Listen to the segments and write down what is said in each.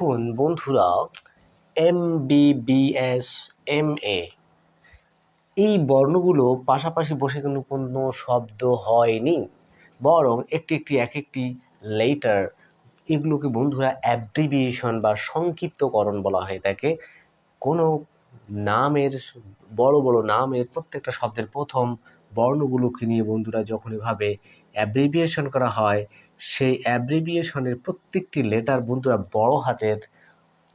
দেখুন বন্ধুরা M BBS M A এই বর্ণগুলো পাশাপাশি বসে কিন্তু কোনো শব্দ হয়নি, বরং একটি একটি এক একটি লেটার এগুলোকে বন্ধুরা অ্যাব্রিভিয়েশন বা সংক্ষিপ্তকরণ বলা হয় তাকে কোনো নামের, বড় বড় নামের প্রত্যেকটা শব্দের প্রথম বর্ণগুলোকে নিয়ে বন্ধুরা যখন এভাবে অ্যাব্রিভিয়েশন করা হয় সেই অ্যাব্রিভিয়েশনের প্রত্যেকটি লেটার বন্ধুরা বড় হাতের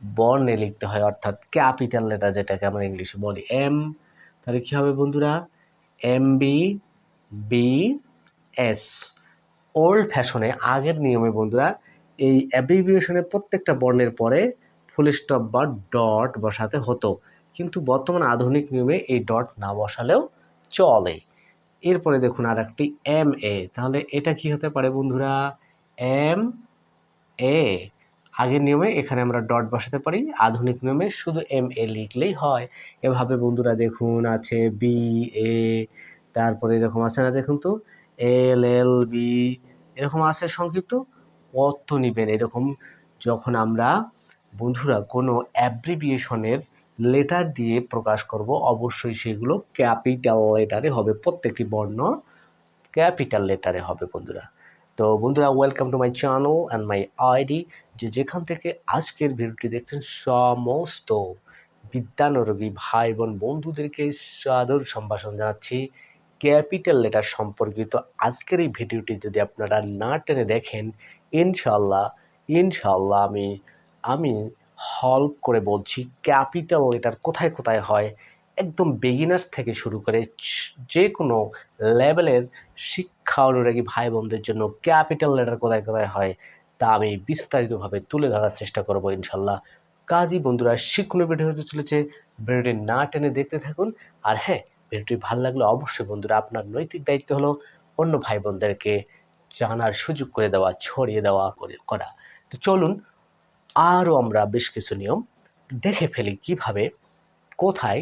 বর্ণে লিখতে হয়, অর্থাৎ ক্যাপিটাল লেটার যেটাকে আমরা ইংলিশে বলি। এম তাহলে কী হবে বন্ধুরা? M B B S old ফ্যাশনে আগের নিয়মে বন্ধুরা এই অ্যাব্রিভিয়েশনের প্রত্যেকটা বর্ণের পরে ফুল স্টপ বা ডট বসাতে হতো। কিন্তু বর্তমান আধুনিক নিয়মে এই ডট না বসালেও চলে। এরপরে দেখুন আর একটি এম এ তাহলে এটা কি হতে পারে বন্ধুরা? এম এ আগের নিয়মে এখানে আমরা ডট বসাতে পারি, আধুনিক নিয়মে শুধু এম এ লিখলেই হয়। এভাবে বন্ধুরা দেখুন আছে বি এ তারপরে এরকম আছে না দেখুন তো? এল এল বি এরকম আছে সংক্ষিপ্ত। অর্থ নিবেন এরকম যখন আমরা বন্ধুরা কোনো অ্যাব্রিভিয়েশনের লেটার দিয়ে প্রকাশ করব, অবশ্যই সেগুলো ক্যাপিটাল লেটারে হবে, প্রত্যেকটি বর্ণ ক্যাপিটাল লেটারে হবে বন্ধুরা। তো বন্ধুরা welcome to my channel and my ID যে যেখান থেকে আজকের ভিডিওটি দেখছেন, সমস্ত বিদ্যানুরোগী ভাই বোন বন্ধুদেরকে সাদর সম্ভাষণ জানাচ্ছি। ক্যাপিটাল লেটার সম্পর্কিত আজকের এই ভিডিওটি যদি আপনারা না টেনে দেখেন ইনশাল্লাহ ইনশাল্লাহ আমি আমি হল্প করে বলছি ক্যাপিটাল লেটার কোথায় কোথায় হয়? একদম বিগিনার্স থেকে শুরু করে যে কোনো লেভেলের শিক্ষা অনুরাগী ভাই বোনদের জন্য ক্যাপিটাল লেটার কোথায় কোথায় হয়, তা আমি বিস্তারিতভাবে তুলে ধরার চেষ্টা করব ইনশাল্লাহ। কাজী বন্ধুরা শিক্ষণীয় ভিডিও হতে চলেছে, ভিডিওটি না টেনে দেখতে থাকুন। আর হ্যাঁ ভিডিওটি ভালো লাগলে অবশ্যই বন্ধুরা আপনার নৈতিক দায়িত্ব হলো অন্য ভাই বোনদেরকে জানার সুযোগ করে দেওয়া, ছড়িয়ে দেওয়া, করে করা। তো চলুন আরও আমরা বেশ কিছু নিয়ম দেখে ফেলি কীভাবে, কোথায়,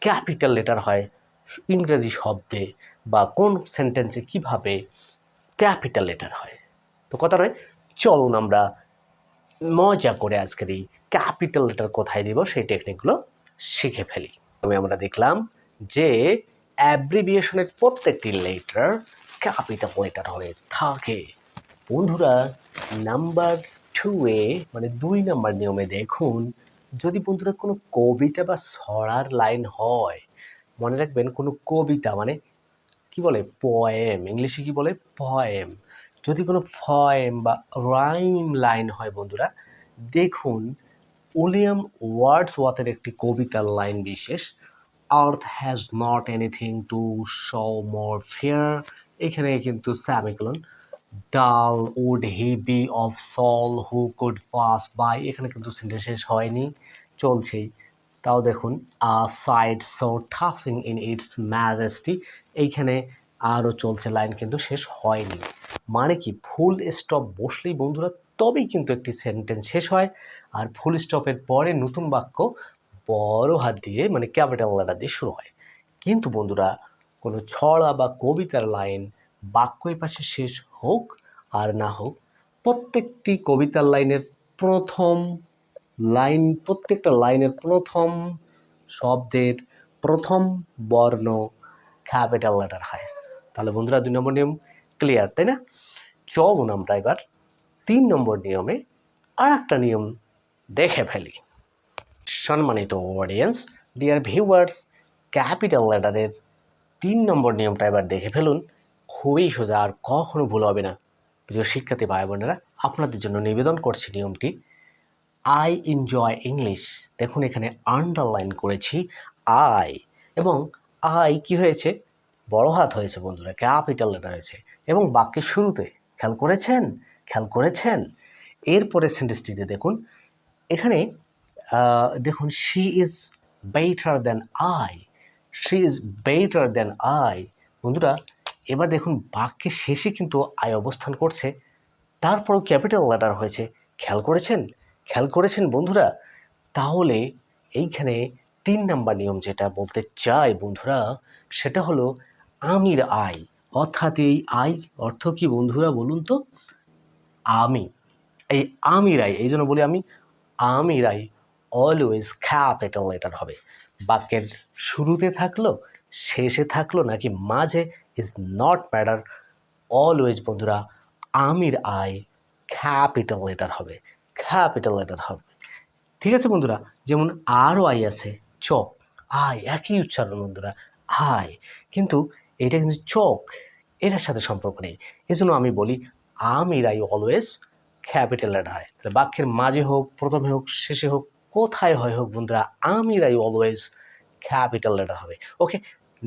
ক্যাপিটাল লেটার হয়, ইংরেজি শব্দে বা কোন সেন্টেন্সে কীভাবে ক্যাপিটাল লেটার হয়। তো কথা নয়, চলুন আমরা মজা করে আজকের এই ক্যাপিটাল লেটার কোথায় দিব সেই টেকনিকগুলো শিখে ফেলি। আমি আমরা দেখলাম যে অ্যাব্রিভিয়েশনের প্রত্যেকটি লেটার ক্যাপিটাল লেটার হয়ে থাকে। বন্ধুরা নাম্বার টু এ মানে দুই নাম্বার নিয়মে দেখুন, যদি বন্ধুরা কোনো কবিতা বা ছড়ার লাইন হয়, মনে রাখবেন কোনো কবিতা মানে কি বলে? পয়েম ইংলিশে কি বলে? পয়েম যদি কোনো ফয়েম বা রাইম লাইন হয় বন্ধুরা, দেখুন, উইলিয়াম ওয়ার্ডস ওয়াথের একটি কবিতার লাইন বিশেষ earth has not anything to show more fair এখানে কিন্তু semicolon dull, would he be of soul, who could, pass, by, এখানে কিন্তু সেন্টেন্স শেষ হয়নি, চলছেই। তাও দেখুন, a sight so touching in its majesty, এইখানে আরও চলছে লাইন কিন্তু শেষ হয়নি। মানে কি, ফুল স্টপ বসলেই বন্ধুরা, তবেই কিন্তু একটি সেন্টেন্স শেষ হয়, আর ফুল স্টপের পরে নতুন বাক্য বড় হাত দিয়ে মানে ক্যাপিটাল লেটার দিয়ে শুরু হয়। কিন্তু বন্ধুরা, কোনো ছড়া বা কবিতার লাইন বাক্যের পাশে শেষ হোক আর না হোক, প্রত্যেকটি কবিতার লাইনের প্রথম লাইন, প্রত্যেকটা লাইনের প্রথম শব্দের প্রথম বর্ণ ক্যাপিটাল লেটার হয়। তাহলে বন্ধুরা, দুই নম্বর নিয়ম ক্লিয়ার তাই না? চলুন আমরা এবার তিন নম্বর নিয়মে আর একটা নিয়ম দেখে ফেলি। সম্মানিত অডিয়েন্স ডিয়ার ভিউয়ার্স ক্যাপিটাল লেটারের তিন নম্বর নিয়মটা এবার দেখে ফেলুন। খুবই সোজা আর কখনো ভুল হবে না। প্রিয় শিক্ষার্থী ভাই বোনেরা আপনাদের জন্য নিবেদন করছি নিয়মটি। আই এনজয় ইংলিশ দেখুন, এখানে আন্ডারলাইন করেছি আই এবং আই কি হয়েছে? বড় হাত হয়েছে বন্ধুরা ক্যাপিটাল লেটার হয়েছে এবং বাক্যের শুরুতে খেয়াল করেছেন? খেয়াল করেছেন? এরপরে সেন্টেন্সটিতে দেখুন, এখানে দেখুন she is better than I she is better than I বন্ধুরা এবার দেখুন বাক্যের শেষে কিন্তু আয় অবস্থান করছে। তারপরও ক্যাপিটাল লেটার হয়েছে। খেয়াল করেছেন? খেয়াল করেছেন বন্ধুরা? তাহলে এইখানে তিন নাম্বার নিয়ম যেটা বলতে চাই বন্ধুরা, সেটা হলো আমির আয়। অর্থাৎ এই আয় অর্থ কি বন্ধুরা বলুন তো? আমি। এই আমির আয়, এই জন্য বলি আমি আমিরাই অলওয়েজ ক্যাপিটাল লেটার হবে। বাক্যের শুরুতে থাকল, শেষে থাকল নাকি মাঝে ইজ নট ম্যাটার অলওয়েজ বন্ধুরা, আমির আই ক্যাপিটাল লেটার হবে ক্যাপিটাল লেটার হবে। ঠিক আছে, বন্ধুরা? যেমন আরও আই আছে চক আই একই উচ্চারণ, বন্ধুরা আই কিন্তু এটা কিন্তু চোখ, এটার সাথে সম্পর্ক নেই। এজন্য আমি বলি আমির আই অলওয়েজ ক্যাপিটাল লেটার হয় তাহলে বাক্যের মাঝে হোক, প্রথমে হোক, শেষে হোক, কোথায় হয় হোক, বন্ধুরা, আমির আই অলওয়েজ ক্যাপিটাল লেটার হবে। ওকে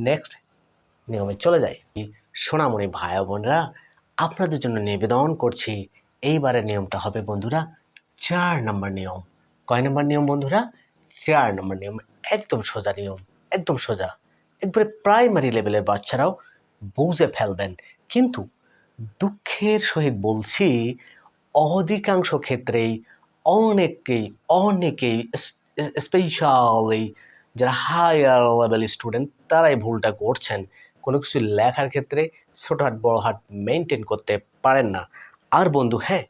নেক্সট নিয়মে চলে যায়। সোনামণি ভাই বোনরা, আপনাদের জন্য নিবেদন করছি এইবারের নিয়মটা হবে বন্ধুরা, চার নম্বর নিয়ম। কয় নম্বর নিয়ম বন্ধুরা? চার নম্বর নিয়ম, একদম সোজা নিয়ম, একদম সোজা। একবারে প্রাইমারি লেভেলের বাচ্চারাও বুঝে ফেলবেন। কিন্তু দুঃখের সহিত বলছি, অধিকাংশ ক্ষেত্রেই অনেকেই অনেকেই স্পেশালি যারা হায়ার লেভেল স্টুডেন্ট তারাই ভুলটা করছেন। কোনো কিছু লেখার ক্ষেত্রে ছোট হাট, বড় হাট মেনটেন করতে পারেন না। আর বন্ধু হ্যাঁ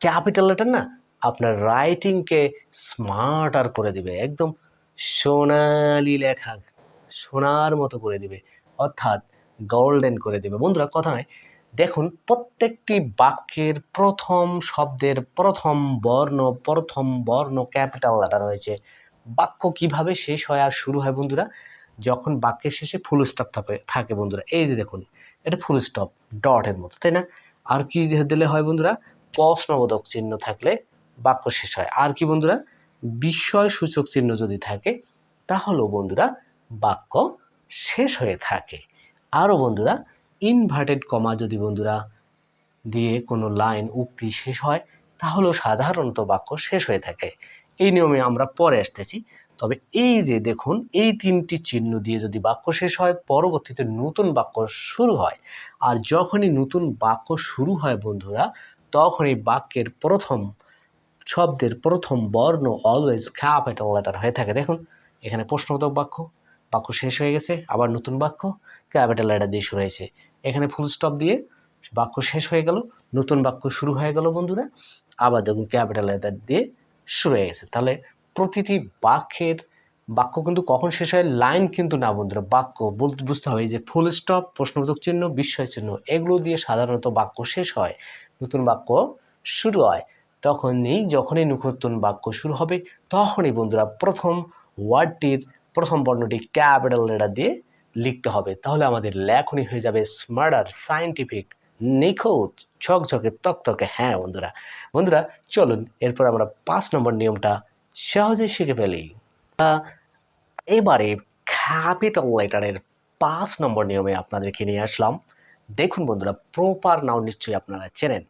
ক্যাপিটাল লেটার না আপনার রাইটিংকে স্মার্টার করে দিবে, একদম সোনালি লেখা, সোনার মতো করে দিবে, অর্থাৎ গোল্ডেন করে দিবে। বন্ধুরা, কথা নয়, দেখুন প্রত্যেকটি বাক্যের প্রথম শব্দের প্রথম বর্ণ প্রথম বর্ণ ক্যাপিটাল লেটার রয়েছে। বাক্য কীভাবে শেষ হয় আর শুরু হয় বন্ধুরা যখন বাক্যের শেষে ফুল স্টপ থাকে থাকে বন্ধুরা। এই যে দেখুন, এটা ফুল স্টপ ডটের মতো, তাই না? আর কি দিলে হয় বন্ধুরা, প্রশ্নবোধক চিহ্ন থাকলে বাক্য শেষ হয়। আর কি বন্ধুরা বিস্ময় সূচক চিহ্ন যদি থাকে, তাহলেও বন্ধুরা বাক্য শেষ হয়ে থাকে। আরও বন্ধুরা ইনভার্টেড কমা যদি বন্ধুরা দিয়ে কোনো লাইন উক্তি শেষ হয়, তাহলেও সাধারণত বাক্য শেষ হয়ে থাকে। এই নিয়মে আমরা পরে আসতেছি। তবে এই যে দেখুন, এই তিনটি চিহ্ন দিয়ে যদি বাক্য শেষ হয়, পরবর্তীতে নতুন বাক্য শুরু হয়। আর যখনই নতুন বাক্য শুরু হয় বন্ধুরা, তখনই বাক্যের প্রথম শব্দের প্রথম বর্ণ অলওয়েজ ক্যাপিটাল লেটার হয়ে থাকে। দেখুন, এখানে প্রশ্নবোধক বাক্য বাক্য শেষ হয়ে গেছে, আবার নতুন বাক্য ক্যাপিটাল লেটার দিয়ে শুরু হয়েছে। এখানে ফুল স্টপ দিয়ে বাক্য শেষ হয়ে গেল, নতুন বাক্য শুরু হয়ে গেল বন্ধুরা, আবার দেখুন ক্যাপিটাল লেটার দিয়ে শুরু হয়ে গেছে। তাহলে প্রতিটি বাক্যের বাক্য কিন্তু কখন শেষ হয়? লাইন কিন্তু না বন্ধুরা, বাক্য। বলতে বুঝতে হবে যে ফুল স্টপ প্রশ্নবোধক চিহ্ন, বিস্ময় চিহ্ন, এগুলো দিয়ে সাধারণত বাক্য শেষ হয়, নতুন বাক্য শুরু হয়। তখনই, যখনই নতুন বাক্য শুরু হবে, তখনই বন্ধুরা প্রথম ওয়ার্ডটির প্রথম বর্ণটি ক্যাপিটাল লেটার দিয়ে লিখতে হবে। তাহলে আমাদের লেখনই হয়ে যাবে স্মার্টার সায়েন্টিফিক নিখুঁত, ঝকঝকে, তকতকে। হ্যাঁ বন্ধুরা বন্ধুরা, চলুন, এরপর আমরা পাঁচ নম্বর নিয়মটা সহজে শিখে ফেলি। এবারে ক্যাপিটাল লেটারের পাঁচ নম্বর নিয়মে আপনাদেরকে নিয়ে আসলাম। দেখুন বন্ধুরা প্রপার নাউন নিশ্চয়ই আপনারা চেনেন।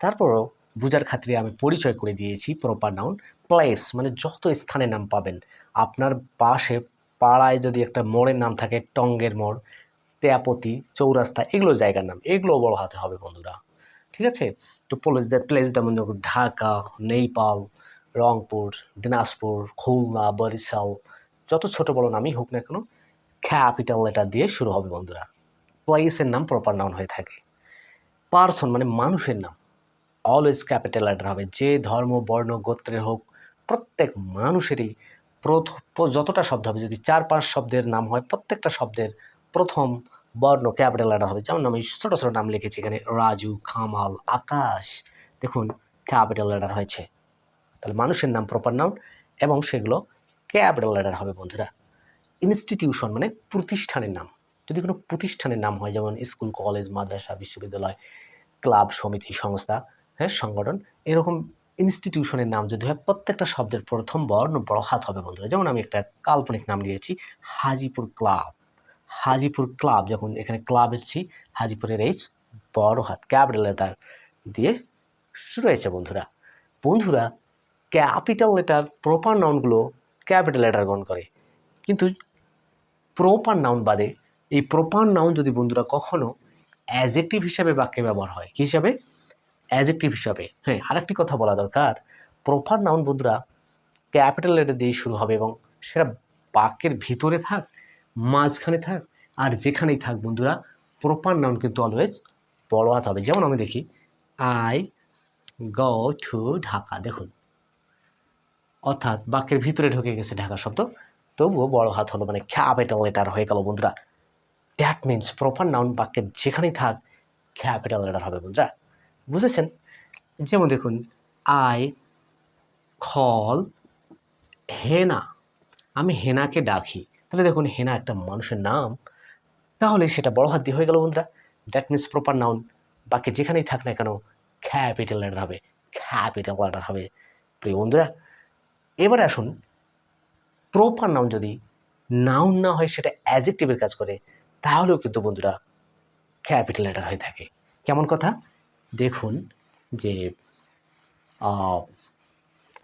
তারপরও বুঝার খাতিরে আমি পরিচয় করে দিয়েছি প্রপার নাউন প্লেস মানে যত স্থানে নাম পাবেন। আপনার পাশে পাড়ায় যদি একটা মোড়ের নাম থাকে, টঙ্গের মোড়, তেয়াপতি, চৌরাস্তা, এগুলো জায়গার নাম। এগুলো বড় হাতে হবে বন্ধুরা। ঠিক আছে? তো প্লেস প্লেস যেমন ঢাকা নেপাল রংপুর, দিনাজপুর, খুলনা, বরিশাল, যত ছোট বড় নামই হোক না কেন ক্যাপিটাল লেটার দিয়ে শুরু হবে বন্ধুরা। প্লেসের নাম প্রপার নাউন হয়ে থাকে। পার্সন মানে মানুষের নাম। অলওয়েজ ক্যাপিটাল লেটার হবে। যে ধর্ম, বর্ণ গোত্রের হোক, প্রত্যেক মানুষেরই প্রথ- যতটা শব্দ হবে, যদি চার পাঁচ শব্দের নাম হয়, প্রত্যেকটা শব্দের প্রথম বর্ণ ক্যাপিটাল লেটার হবে। যেমন আমি ছোটো ছোটো নাম লিখেছি এখানে, রাজু, খামাল, আকাশ। দেখুন ক্যাপিটাল লেটার হয়েছে। তাহলে মানুষের নাম প্রপার নাউন এবং সেগুলো ক্যাপিটাল লেটার হবে বন্ধুরা। ইনস্টিটিউশন মানে প্রতিষ্ঠানের নাম। যদি কোনো প্রতিষ্ঠানের নাম হয়, যেমন স্কুল কলেজ মাদ্রাসা, বিশ্ববিদ্যালয় ক্লাব সমিতি, সংস্থা হ্যাঁ সংগঠন, এরকম ইনস্টিটিউশনের নাম যদি হয়, প্রত্যেকটা শব্দের প্রথম বর্ণ বড় হাত হবে বন্ধুরা। যেমন আমি একটা কাল্পনিক নাম দিয়েছি হাজিপুর ক্লাব হাজিপুর ক্লাব যখন এখানে ক্লাব এসেছি হাজিপুরের এইচ বড় হাত ক্যাপিটাল লেটার দিয়ে শুরু হয়েছে বন্ধুরা। বন্ধুরা ক্যাপিটাল লেটার প্রপার নাউনগুলো ক্যাপিটাল লেটার গ্রহণ করে। কিন্তু প্রপার নাউন বাদে এই প্রপার নাউন যদি বন্ধুরা কখনো অ্যাজেক্টিভ হিসাবে বাক্যে ব্যবহার হয়, কী হিসাবে? অ্যাজেক্টিভ হিসাবে। হ্যাঁ আরেকটি কথা বলা দরকার। প্রপার নাউন বন্ধুরা ক্যাপিটাল লেটার দিয়ে শুরু হবে এবং সেটা বাক্যের ভিতরে থাক, মাঝখানে থাক, আর যেখানেই থাক বন্ধুরা প্রপার নাউন কিন্তু অলওয়েজ বড় হবে। যেমন আমি দেখি আই গ টু ঢাকা। দেখুন। অর্থাৎ বাক্যের ভিতরে ঢুকে গেছে ঢাকা শব্দ। তবুও বড় হাত হলো মানে ক্যাপিটাল লেটার হয়ে গেল বন্ধুরা। দ্যাট মিনস প্রপার নাউন বাক্যের যেখানেই থাক ক্যাপিটাল লেটার হবে বন্ধুরা। বুঝেছেন? যেমন দেখুন আই খল হেনা আমি হেনাকে ডাকি। তাহলে দেখুন, হেনা একটা মানুষের নাম। তাহলে সেটা বড় হাত দিয়ে হয়ে গেল বন্ধুরা। দ্যাট মিনস প্রপার নাউন বাক্যে যেখানেই থাক না কেন ক্যাপিটাল লেটার হবে। ক্যাপিটাল লেটার হবে। প্রিয় বন্ধুরা এবারে আসুন প্রপার নাউন যদি নাউন না হয় সেটা অ্যাজেক্টিভের কাজ করে, তাহলেও কিন্তু বন্ধুরা ক্যাপিটাল লেটার হয়ে থাকে। কেমন কথা? দেখুন যে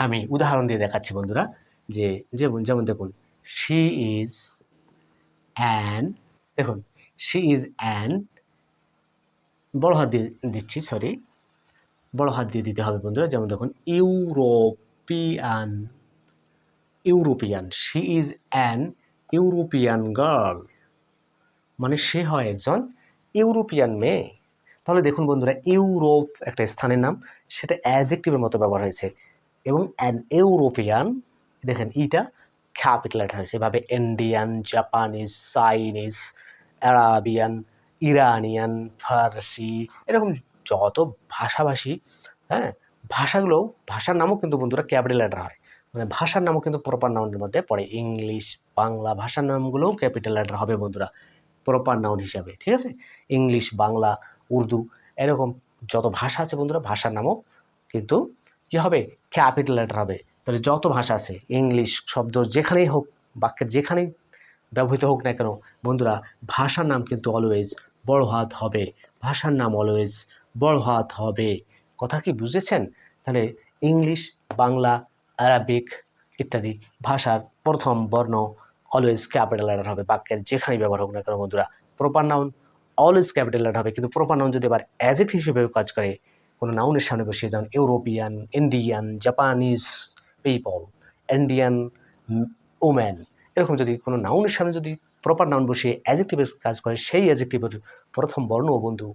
আমি উদাহরণ দিয়ে দেখাচ্ছি বন্ধুরা, যে যেমন যেমন দেখুন শি ইজ অ্যান দেখুন শি ইজ অ্যান বড় হাত দিয়ে দিচ্ছি সরি বড় হাত দিয়ে দিতে হবে বন্ধুরা, যেমন দেখুন, European European she is an European girl মানে সে হয় একজন ইউরোপিয়ান মেয়ে। তাহলে দেখুন বন্ধুরা ইউরোপ একটা স্থানের নাম। সেটা অ্যাজেক্টিভের মতো ব্যবহার হয়েছে। এবং অ্যান ইউরোপিয়ান দেখেন ইটা ক্যাপিটাল লেটার হয়েছে। এভাবে Indian Japanese Chinese Arabian Iranian Farsi এরকম যত ভাষাভাষী হ্যাঁ? ভাষাগুলো, ভাষার নামও কিন্তু বন্ধুরা ক্যাপিটাল লেটার হয়। মানে ভাষার নামও কিন্তু প্রপার নাউনের মধ্যে পড়ে ইংলিশ, বাংলা ভাষার নামগুলোও ক্যাপিটাল লেটার হবে বন্ধুরা প্রপার নাউন হিসাবে, ঠিক আছে? ইংলিশ, বাংলা, উর্দু, এরকম যত ভাষা আছে বন্ধুরা, ভাষার নামও কিন্তু কী হবে? ক্যাপিটাল লেটার হবে। তাহলে যত ভাষা আছে, ইংলিশ শব্দ যেখানেই হোক, বাক্যের যেখানেই ব্যবহৃত হোক না কেন, বন্ধুরা, ভাষার নাম কিন্তু অলওয়েজ বড় হাত হবে। ভাষার নাম অলওয়েজ বড় হাত হবে। কথা কি বুঝেছেন? তাহলে ইংলিশ, বাংলা আরাবিক ইত্যাদি ভাষার প্রথম বর্ণ অলওয়েজ ক্যাপিটাল লেটার হবে, বাক্যের যেখানেই ব্যবহার হোক না কেন বন্ধুরা proper noun always capital letter হবে, কিন্তু প্রপার নাউন যদি আবার অ্যাজেক্ট হিসেবে কাজ করে, কোনো নাউনের সামনে বসিয়ে যান European Indian Japanese people Indian woman এরকম যদি কোনো নাউনের সামনে যদি প্রপার নাউন বসিয়ে অ্যাজেক্টিভের কাজ করে, সেই অ্যাজেক্টিভের প্রথম বর্ণ বন্ধু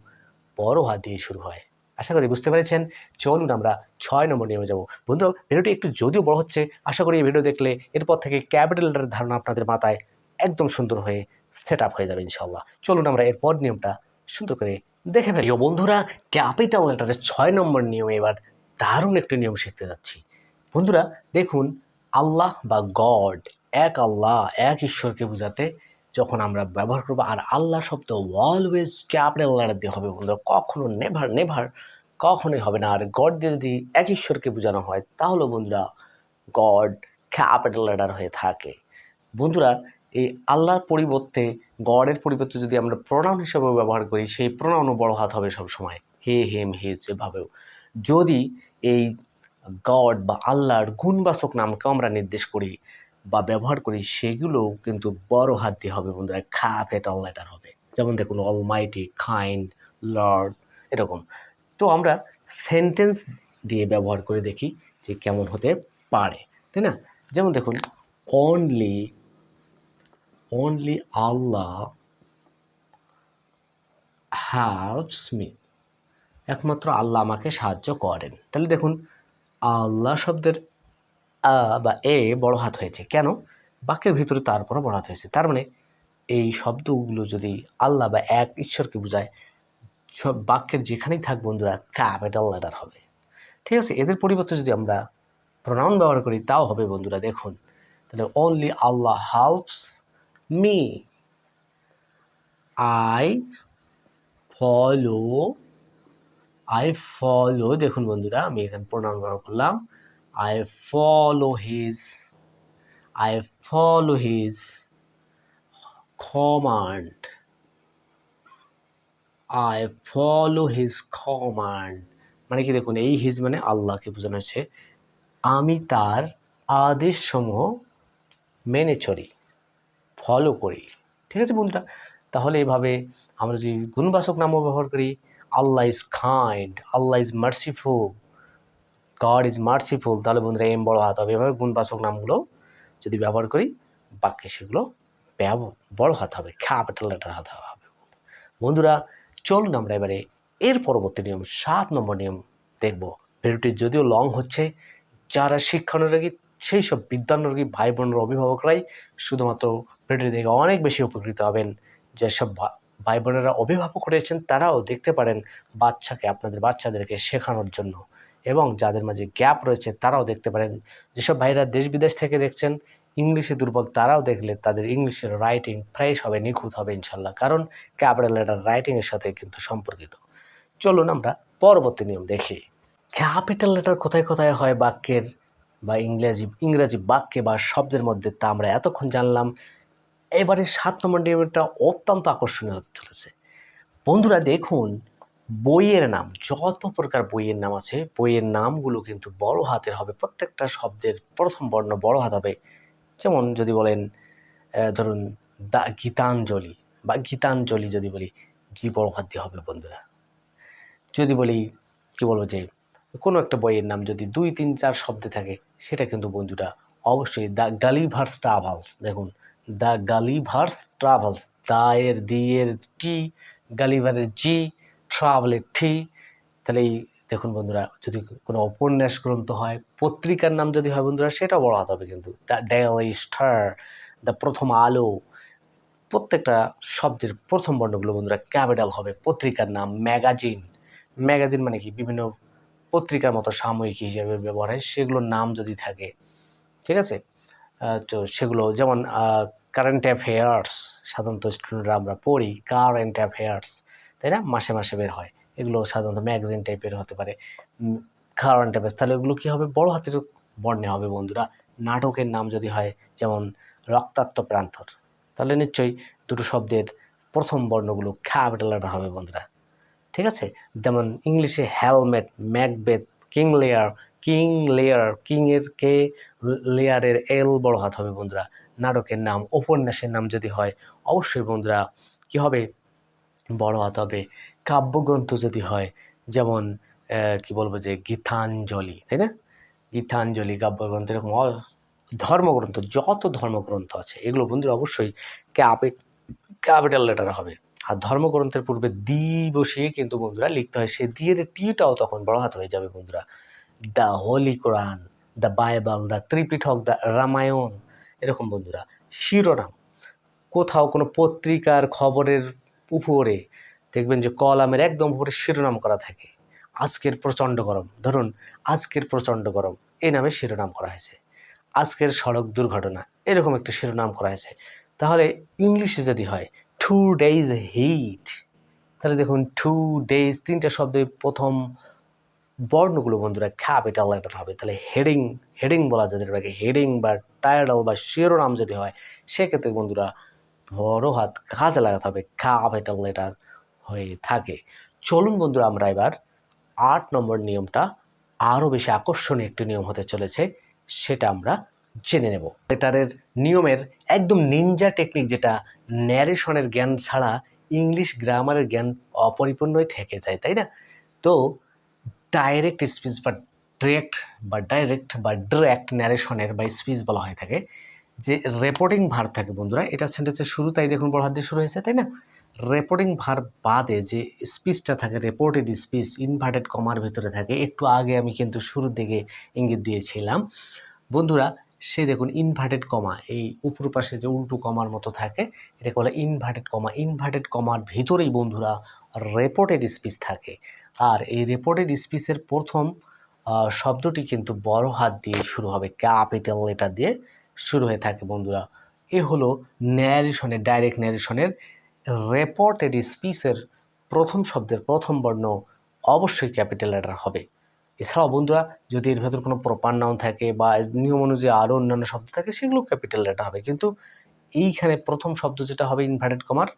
বড় হাত দিয়ে শুরু হয়। আশা করি বুঝতে পেরেছেন। চলুন আমরা ছয় নম্বর নিয়ে যাব। বন্ধু, ভিডিওটি একটু যদিও বড় হচ্ছে, আশা করি এই ভিডিও দেখলে এরপর থেকে ক্যাপিটাল ধারণা আপনাদের মাথায় একদম সুন্দর হয়ে সেট আপ হয়ে যাবে ইনশাল্লাহ চলুন আমরা এরপর নিয়মটা সুন্দর করে দেখে ফেলি। বন্ধুরা, ক্যাপিটাল লেটারের ছয় নম্বর নিয়মে এবার দারুণ একটি নিয়ম শিখতে যাচ্ছি। বন্ধুরা, দেখুন, আল্লাহ বা গড, এক আল্লাহ, এক ঈশ্বরকে বোঝাতে যখন আমরা ব্যবহার করব, আর আল্লাহ শব্দ অলওয়েজ ক্যাপিটাল লেটার দিয়ে হবে বন্ধুরা, কখনো নেভার নেভার কখনোই হবে না। আর গড দিয়ে যদি এক ঈশ্বরকে বোঝানো হয় তাহলে বন্ধুরা গড ক্যাপিটাল লেটার হয়ে থাকে। বন্ধুরা, এই আল্লাহর পরিবর্তে গডের পরিবর্তে যদি আমরা প্রোনাউন হিসেবে ব্যবহার করি, সেই প্রোনাউনও বড় হাত হবে সব সময় হে হেম হে যেভাবেও যদি এই গড বা আল্লাহর গুণবাচক নামকে আমরা নির্দেশ করি বা ব্যবহার করি সেগুলোও কিন্তু বড় হাত দিয়ে হবে বন্ধুরা। ক্যাপিটাল লেটার হবে। যেমন দেখুন অলমাইটি কাইন্ড লর্ড এরকম। তো আমরা সেন্টেন্স দিয়ে ব্যবহার করে দেখি যে কেমন হতে পারে, তাই না? যেমন দেখুন only only Allah helps me একমাত্র আল্লাহ আমাকে সাহায্য করেন। তাহলে দেখুন, আল্লাহ শব্দের আ বা এ বড় হাত হয়েছে। কেন? বাক্যের ভিতরে তারপরও বড় হাত হয়েছে। তার মানে এই শব্দগুলো যদি আল্লাহ বা এক ঈশ্বরকে বোঝায়, সব বাক্যের যেখানেই থাক বন্ধুরা ক্যাপিটাল লেটার হবে। ঠিক আছে? এদের পরিবর্তে যদি আমরা প্রোনাউন ব্যবহার করি, তাও হবে বন্ধুরা, দেখুন। তাহলে only Allah helps me I follow I follow দেখুন বন্ধুরা, আমি এখানে প্রোনাউন ব্যবহার করলাম। I follow his I follow his command I follow his command মানে কি দেখুন, এই হিজ মানে আল্লাহকে বোঝানো হচ্ছে আমি তার আদেশসমূহ মেনে চলি ফলো করি। ঠিক আছে বন্ধুরা? তাহলে এভাবে আমরা যদি গুণবাসক নামও ব্যবহার করি, Allah is kind Allah is merciful God is merciful তাহলে বন্ধুরা এম বড় হাত হবে। এভাবে গুণবাচক নামগুলো যদি ব্যবহার করি, বাক্যে সেগুলো বড় হাত হবে ক্যাপিটাল লেটার হাত হবে। বন্ধুরা, চলুন আমরা এবারে এর পরবর্তী নিয়ম, সাত নম্বর নিয়ম দেখব। ভিডিওটি যদিও লং হচ্ছে, যারা শিক্ষানুরাগী, সেই সব বিদ্যানুরাগী ভাই বোনের অভিভাবকরাই শুধুমাত্র ভিডিও দেখে অনেক বেশি উপকৃত হবেন। যেসব ভাই বোনেরা অভিভাবক রয়েছেন তারাও দেখতে পারেন বাচ্চাকে, আপনাদের বাচ্চাদেরকে শেখানোর জন্য। এবং যাদের মাঝে গ্যাপ রয়েছে তারাও দেখতে পারেন। যেসব ভাইরা দেশ বিদেশ থেকে দেখছেন, ইংলিশে দুর্বল তারাও দেখলে তাদের ইংলিশের রাইটিং ফ্রেশ হবে, নিখুঁত হবে ইনশাল্লাহ। কারণ ক্যাপিটাল লেটার রাইটিংয়ের সাথে কিন্তু সম্পর্কিত। চলুন আমরা পরবর্তী নিয়ম দেখি। ক্যাপিটাল লেটার কোথায় কোথায় হয় বাক্যের বা ইংরেজি, ইংরাজি বাক্যে বা শব্দের মধ্যে তা আমরা এতক্ষণ জানলাম। এবারে সাত নম্বর নিয়মটা অত্যন্ত আকর্ষণীয় হতে চলেছে। বন্ধুরা দেখুন বইয়ের নাম, যত প্রকার বইয়ের নাম আছে, বইয়ের নামগুলো কিন্তু বড় হাতের হবে, প্রত্যেকটা শব্দের প্রথম বর্ণ বড় হাত হবে। যেমন যদি বলেন ধরুন, দা, গীতাঞ্জলি বা গীতাঞ্জলি যদি বলি জি বড় হাত দিয়ে হবে বন্ধুরা? যদি বলি, কি বলব যে, কোনো একটা বইয়ের নাম যদি দুই, তিন, চার শব্দে থাকে, সেটা কিন্তু বন্ধুরা অবশ্যই দ্য গালিভার্স ট্রাভেলস। দেখুন দ্য গালিভার্স ট্রাভেলস দা এর দি এর টি গালিভারের জি ট্রাভেলের টি তাহলে এই দেখুন বন্ধুরা, যদি কোনো উপন্যাস গ্রন্থ হয়, পত্রিকার নাম যদি হয় বন্ধুরা, সেটা বড় হাতে হবে কিন্তু। দ্য ডেইলি স্টার দ্য প্রথম আলো প্রত্যেকটা শব্দের প্রথম বর্ণগুলো বন্ধুরা ক্যাপিটাল হবে। পত্রিকার নাম ম্যাগাজিন ম্যাগাজিন মানে কি? বিভিন্ন পত্রিকার মতো সাময়িক হিসেবে ব্যবহার হয়, সেগুলোর নাম যদি থাকে, ঠিক আছে? তো সেগুলো যেমন কারেন্ট অ্যাফেয়ার্স সাধারণত স্টুডেন্টরা আমরা পড়ি কারেন্ট অ্যাফেয়ার্স তাই না? মাসে মাসে বের হয়। এগুলো সাধারণত ম্যাগাজিন টাইপের হতে পারে। কারেন্ট অ্যাফেয়ার্স তাহলে ওগুলো কী হবে? বড় হাতের বর্ণে হবে বন্ধুরা। নাটকের নাম যদি হয় যেমন রক্তাক্ত প্রান্তর, তাহলে নিশ্চয়ই দুটো শব্দের প্রথম বর্ণগুলো ক্যাপিটাল হবে বন্ধুরা। ঠিক আছে? যেমন ইংলিশে helmet Macbeth King Lear King Lear কিংয়ের কে লেয়ারের এল বড় হাত হবে বন্ধুরা। নাটকের নাম, উপন্যাসের নাম যদি হয়, অবশ্যই বন্ধুরা কি হবে? বড় হাত হবে কাব্যগ্রন্থ যদি হয়, যেমন কি বলব যে গীতাঞ্জলি, তাই না? গীতাঞ্জলি, কাব্যগ্রন্থ, এরকম ধর্মগ্রন্থ, যত ধর্মগ্রন্থ আছে, এগুলো বন্ধুরা অবশ্যই ক্যাপে, ক্যাপিটাল লেটার হবে। আর ধর্মগ্রন্থের পূর্বে দি বসিয়ে কিন্তু বন্ধুরা লিখতে হয়। সে দিয়ের টিটাও তখন বড় হাত হয়ে যাবে বন্ধুরা। The holy Quran, the Bible, the Tripitaka, the Ramayana, এরকম বন্ধুরা। শিরোনাম, কোথাও কোনো পত্রিকার খবরের উপরে, দেখবেন যে কলামের একদম উপরে শিরোনাম করা থাকে। আজকের প্রচণ্ড গরম। ধরুন, আজকের প্রচণ্ড গরম। এই নামে শিরোনাম করা হয়েছে। আজকের সড়ক দুর্ঘটনা, এরকম একটা শিরোনাম করা হয়েছে। তাহলে ইংলিশে যদি হয় টু ডেইজ হিট তাহলে দেখুন টু ডেইজ তিনটা শব্দের প্রথম বর্ণগুলো বন্ধুরা ক্যাপিটাল লেটার হবে। তাহলে হেডিং হেডিং বলা যায় হেডিং বা টাইটেল বা শিরোনাম যদি হয়, সেক্ষেত্রে বন্ধুরা বড় হাত কাজে লাগাতে হবে ক্যাপিটাল লেটার হয়ে থাকে। চলুন বন্ধুরা, আমরা এবার আট নম্বর নিয়মটা আরও বেশি আকর্ষণীয় একটি নিয়ম হতে চলেছে, সেটা আমরা জেনে নেব। লেটারের নিয়মের একদম নিনজা টেকনিক যেটা ন্যারেশনের জ্ঞান ছাড়া ইংলিশ গ্রামারের জ্ঞান অপরিপূর্ণই থেকে যায়, তাই না? তো ডাইরেক্ট স্পিচ বা ডিরেক্ট বা ডাইরেক্ট বা ডিরেক্ট ন্যারেশনের বা স্পিচ বলা হয়ে থাকে। যে রেপোর্টিং ভার থাকে বন্ধুরা, এটা সেন্টেন্সের শুরু, তাই দেখুন বড় হাত দিয়ে শুরু হয়েছে, তাই না? রেপোর্টিং ভার বাদে যে স্পিচটা থাকে রেপোর্টেড স্পিচ ইনভার্টেড কমার ভিতরে থাকে, একটু আগে আমি কিন্তু শুরুর দিকে ইঙ্গিত দিয়েছিলাম। বন্ধুরা, সে দেখুন ইনভার্টেড কমা এই উপর পাশে যে উল্টো কমার মতো থাকে, এটাকে বলে ইনভার্টেড কমা ইনভার্টেড কমার ভিতরেই বন্ধুরা রেপোর্টেড স্পিচ থাকে। আর এই রেপোর্টেড স্পিচের প্রথম শব্দটি কিন্তু বড় হাত দিয়ে শুরু হবে ক্যাপিটাল লেটার দিয়ে। শুরু হয়ে থাকে বন্ধুরা। এ হলো ন্যারেশনের ডাইরেক্ট ন্যারেশনের রেপোর্টেড স্পিচের প্রথম শব্দের প্রথম বর্ণ অবশ্যই ক্যাপিটাল লেটার হবে। এছাড়াও বন্ধুরা, যদি এর ভেতর কোনো প্রপার নাউন থাকে বা নিয়ম অনুযায়ী আরও অন্যান্য শব্দ থাকে সেগুলো ক্যাপিটাল লেটার হবে। কিন্তু এইখানে প্রথম শব্দ যেটা হবে ইনভার্টেড কমার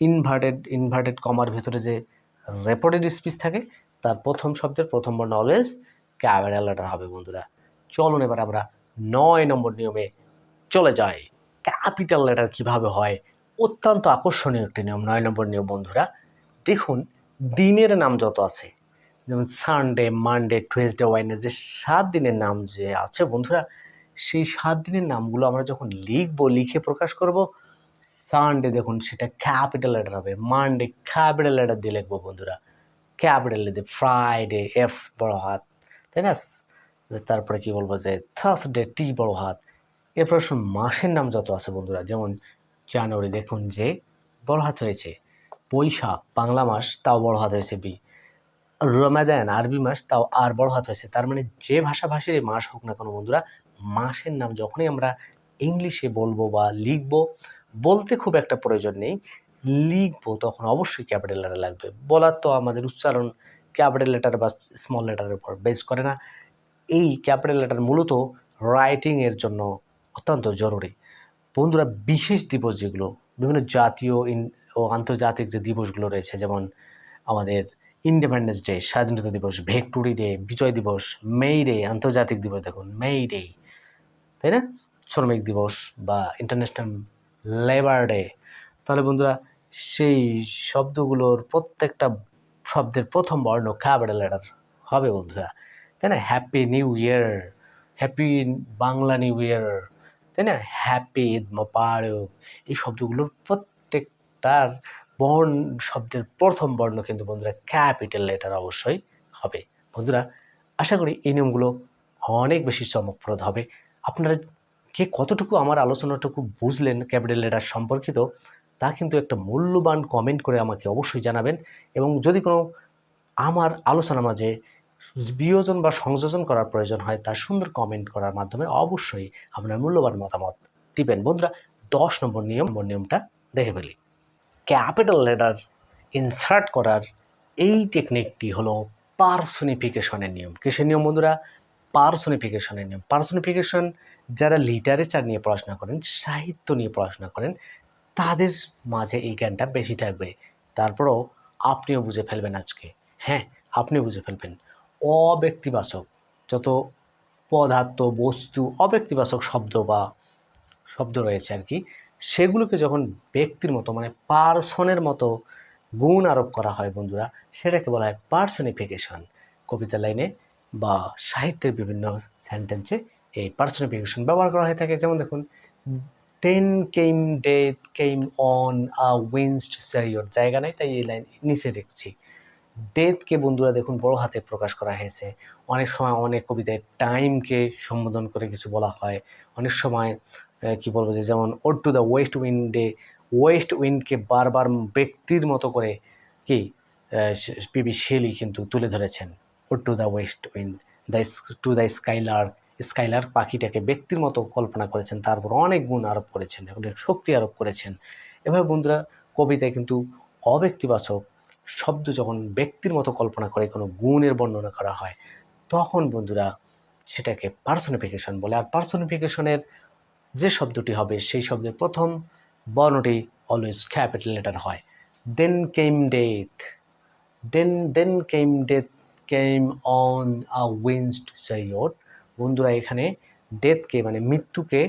ইনভার্টেড ইনভার্টেড কমার ভিতরে যে রেপোর্টেড স্পিচ থাকে, তার প্রথম শব্দের প্রথম বর্ণ অলওয়েজ ক্যাপিটাল লেটার হবে বন্ধুরা। চলুন এবার আমরা নয় নম্বর নিয়মে চলে যায়। ক্যাপিটাল লেটার কীভাবে হয়? অত্যন্ত আকর্ষণীয় একটি নিয়ম, নয় নম্বর নিয়ম বন্ধুরা। দেখুন, দিনের নাম যত আছে, যেমন সানডে মানডে টুয়েসডে ওয়েডনেসডে সাত দিনের নাম যে আছে বন্ধুরা, সেই সাত দিনের নামগুলো আমরা যখন লিখব, লিখে প্রকাশ করব সানডে দেখুন সেটা ক্যাপিটাল লেটার হবে। মানডে ক্যাপিটাল লেটার দিয়ে লিখব বন্ধুরা। ক্যাপিটাল দিয়ে ফ্রাইডে এফ বড় হাত, তাই না? তারপরে কি বলব যে থার্সডে টি বড় হাত এরপর শুন, মাসের নাম যত আছে বন্ধুরা, যেমন জানুয়ারি, দেখুন যে বড় হাত হয়েছে। বৈশাখ, বাংলা মাস, তাও বড় হাত হয়েছে বি। রমাদান, আরবি মাস, তাও আর বড় হাত হয়েছে। তার মানে যে ভাষাভাষীর মাস হোক না কোনো বন্ধুরা, মাসের নাম যখনই আমরা ইংলিশে বলব বা লিখব, বলতে খুব একটা প্রয়োজন নেই। লিখব তখন অবশ্যই ক্যাপিটাল লেটার লাগবে। বলার তো আমাদের উচ্চারণ ক্যাপিটাল লেটার বা স্মল লেটারের উপর বেস করে না। এই ক্যাপিটাল লেটার মূলত রাইটিংয়ের জন্য অত্যন্ত জরুরি। বন্ধুরা, বিশেষ দিবস যেগুলো, বিভিন্ন জাতীয় ও আন্তর্জাতিক যে দিবসগুলো রয়েছে, যেমন আমাদের ইন্ডিপেন্ডেন্স ডে স্বাধীনতা দিবস ভিক্টোরি ডে বিজয় দিবস মেই ডে আন্তর্জাতিক দিবস, দেখুন মেই ডে তাই না? শ্রমিক দিবস বা ইন্টারন্যাশনাল লেবার ডে তাহলে বন্ধুরা, সেই শব্দগুলোর প্রত্যেকটা শব্দের প্রথম বর্ণ ক্যাপিটাল লেটার হবে বন্ধুরা। তাই না? Happy new year happy Bangla new year তাই না? হ্যাপি ঈদ মোবারক এই শব্দগুলোর প্রত্যেকটার বর্ণ, শব্দের প্রথম বর্ণ কিন্তু বন্ধুরা ক্যাপিটাল লেটার অবশ্যই হবে। বন্ধুরা, আশা করি এই নিয়মগুলো অনেক বেশি চমকপ্রদ হবে। আপনারা কে কতটুকু আমার আলোচনাটুকু বুঝলেন ক্যাপিটাল লেটার সম্পর্কিত, তা কিন্তু একটা মূল্যবান কমেন্ট করে আমাকে অবশ্যই জানাবেন এবং যদি কোনো আমার আলোচনা মাঝে বিয়োজন বা সংযোজন করার প্রয়োজন হয়, তা সুন্দর কমেন্ট করার মাধ্যমে অবশ্যই আপনার মূল্যবান মতামত দিবেন। বন্ধুরা, দশ নম্বর নিয়ম নিয়মটা দেখে ফেলি। ক্যাপিটাল লেটার ইনসার্ট করার এই টেকনিকটি হলো পার্সোনিফিকেশনের নিয়ম। কিসের নিয়ম বন্ধুরা? পার্সোনিফিকেশনের নিয়ম। পার্সোনিফিকেশন যারা লিটারেচার নিয়ে পড়াশোনা করেন, সাহিত্য নিয়ে পড়াশোনা করেন, তাদের মাঝে এই জ্ঞানটা বেশি থাকবে। তারপরেও আপনিও বুঝে ফেলবেন আজকে। হ্যাঁ আপনিও বুঝে ফেলবেন। অব্যক্তিবাচক। যত পদার্থ, বস্তু, অব্যক্তিবাচক শব্দ বা শব্দ রয়েছে আর কি, সেগুলোকে যখন ব্যক্তির মতো মানে পার্সনের মতো গুণ আরোপ করা হয় বন্ধুরা, সেটাকে বলা হয় পার্সনিফিকেশন। কবিতা লাইনে বা সাহিত্যের বিভিন্ন সেন্টেন্সে এই পার্সনিফিকেশন ব্যবহার করা হয়ে থাকে। যেমন দেখুন then came death came on a winged chariot জায়গা নাই, তাই এই লাইন নিচে দেখছি। ডেথকে বন্ধুরা দেখুন বড় হাতে প্রকাশ করা হয়েছে। অনেক সময় অনেক কবিতায় টাইমকে সম্বোধন করে কিছু বলা হয়। অনেক সময় কি বলব যে যেমন ওড টু দ্য ওয়েস্ট উইন্ডে ওয়েস্ট উইন্ডকে বারবার ব্যক্তির মতো করে কি পিবি শেলি কিন্তু তুলে ধরেছেন। Ode to the west wind the to the skylark skylark পাখিটাকে ব্যক্তির মতো কল্পনা করেছেন। তারপর অনেক গুণ আরোপ করেছেন, অনেক শক্তি আরোপ করেছেন। এভাবে বন্ধুরা কবিতায় কিন্তু অব্যক্তিবাচক শব্দ যখন ব্যক্তির মতো কল্পনা করে, কোনো গুণের বর্ণনা করা হয়, তখন বন্ধুরা সেটাকে পার্সনিফিকেশন বলে। আর পার্সোনিফিকেশনের যে শব্দটি হবে, সেই শব্দের প্রথম বর্ণটি অলওয়েজ ক্যাপিটাল লেটার হয়। Then came death then then came death came on a winged chariot বন্ধুরা, এখানে ডেথকে মানে মৃত্যুকে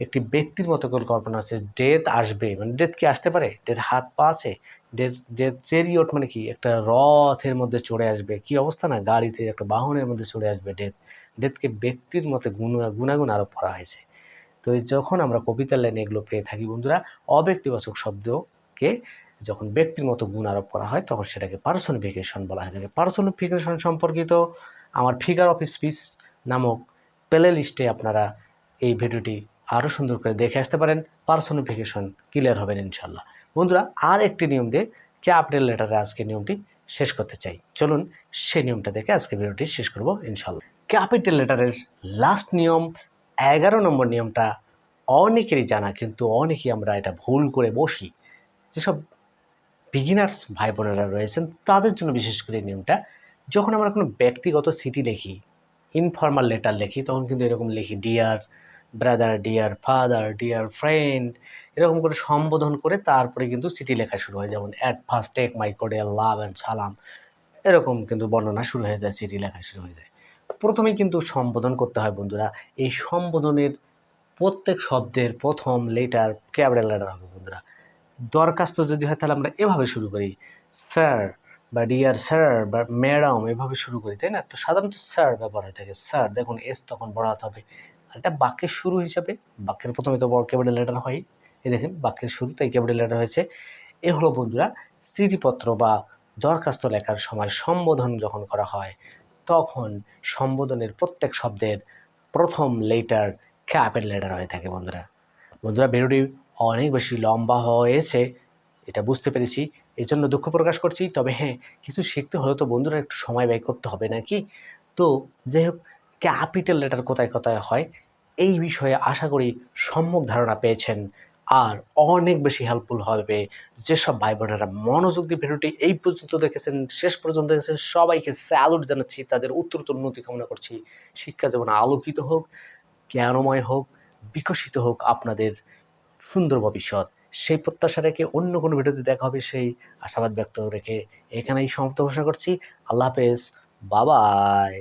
একটি ব্যক্তির মতো করে কল্পনা আছে ডেথ আসবে মানে ডেথ কি আসতে পারে? ডেথ হাত পা আছে চেরিয়ট মানে কি? একটা রথের মধ্যে চড়ে আসবে। কি অবস্থা না? গাড়িতে একটা বাহনের মধ্যে চড়ে আসবে ডেথ ডেথকে ব্যক্তির মতে গুণ, গুণাগুণ আরোপ করা হয়েছে। তো যখন আমরা কবিতার লাইনে এগুলো পেয়ে থাকি, বন্ধুরা, অব্যক্তিবাচক শব্দকে যখন ব্যক্তির মতো গুণ আরোপ করা হয়, তখন সেটাকে পার্সনিফিকেশন বলা হয়ে থাকে। পার্সনিফিকেশন সম্পর্কিত আমার ফিগার অফ স্পিচ নামক প্লে লিস্টে আপনারা এই ভিডিওটি আরও সুন্দর করে দেখে আসতে পারেন। পার্সনিফিকেশন ক্লিয়ার হবেন ইনশাল্লাহ বন্ধুরা, আর একটি নিয়ম দিয়ে ক্যাপিটাল লেটারে আজকে নিয়মটি শেষ করতে চাই। চলুন সে নিয়মটা দেখে আজকে ভিডিওটি শেষ করব ইনশাল্লাহ ক্যাপিটাল লেটারের লাস্ট নিয়ম, এগারো নম্বর নিয়মটা অনেকেরই জানা, কিন্তু অনেকেই আমরা এটা ভুল করে বসি। যেসব বিগিনার্স ভাই বোনেরা রয়েছেন, তাদের জন্য বিশেষ করে নিয়মটা, যখন আমরা কোনো ব্যক্তিগত সিটি লিখি ইনফর্মাল লেটার লিখি, তখন কিন্তু এরকম লিখি dear brother dear father dear friend এরকম করে সম্বোধন করে তারপরে কিন্তু চিঠি লেখা শুরু হয়। যেমন at first take my cordial love and সালাম এরকম কিন্তু বর্ণনা শুরু হয়ে যায় চিঠি লেখা শুরু হয়ে যায়। প্রথমেই কিন্তু সম্বোধন করতে হয় বন্ধুরা। এই সম্বোধনের প্রত্যেক শব্দের প্রথম লেটার ক্যাপিটাল লেটার হবে বন্ধুরা। দরখাস্ত যদি হয়, তাহলে আমরা এভাবে শুরু করি। স্যার বা ডিয়ার স্যার বা ম্যাডাম এভাবে শুরু করি, তাই না? তো সাধারণত স্যার ব্যবহার হয়ে থাকে। স্যার দেখুন এস তখন বড়াতে হবে। আর এটা বাক্যের শুরু হিসাবে বাক্যের প্রথমে তো বড় ক্যাপিটাল লেটার হয় এই দেখেন বাক্যের শুরু তাই ক্যাপিটাল লেটার হয়েছে। এ হলো বন্ধুরা, চিঠিপত্র বা দরখাস্ত লেখার সময় সম্বোধন যখন করা হয়, তখন সম্বোধনের প্রত্যেক শব্দের প্রথম লেটার ক্যাপিটাল লেটার হয়ে থাকে বন্ধুরা। বন্ধুরা, ভিডিওটি অনেক বেশি লম্বা হয়েছে, এটা বুঝতে পেরেছি, এই জন্য দুঃখ প্রকাশ করছি। তবে হ্যাঁ কিছু শিখতে হলে তো বন্ধুরা একটু সময় ব্যয় করতে হবে নাকি? তো যাই হোক ক্যাপিটাল লেটার কোথায় কোথায় হয় এই বিষয়ে আশা করি সম্যক ধারণা পেয়েছেন আর অনেক বেশি হেল্পফুল হবে। যেসব ভাই বোনেরা মনোযোগ দিয়ে ভিডিওটি এই পর্যন্ত দেখেছেন, শেষ পর্যন্ত দেখেছেন, সবাইকে স্যালুট জানাচ্ছি, তাদের উত্তরোত্তর উন্নতি কামনা করছি। শিক্ষা যেমন আলোকিত হোক, জ্ঞানময় হোক, বিকশিত হোক আপনাদের সুন্দর ভবিষ্যৎ। সেই প্রত্যাশা রেখে অন্য কোনো ভিডিওতে দেখা হবে, সেই আশাবাদ ব্যক্ত রেখে এখানেই সমাপ্ত ঘোষণা করছি। আল্লাহ হাফেজ বাবাই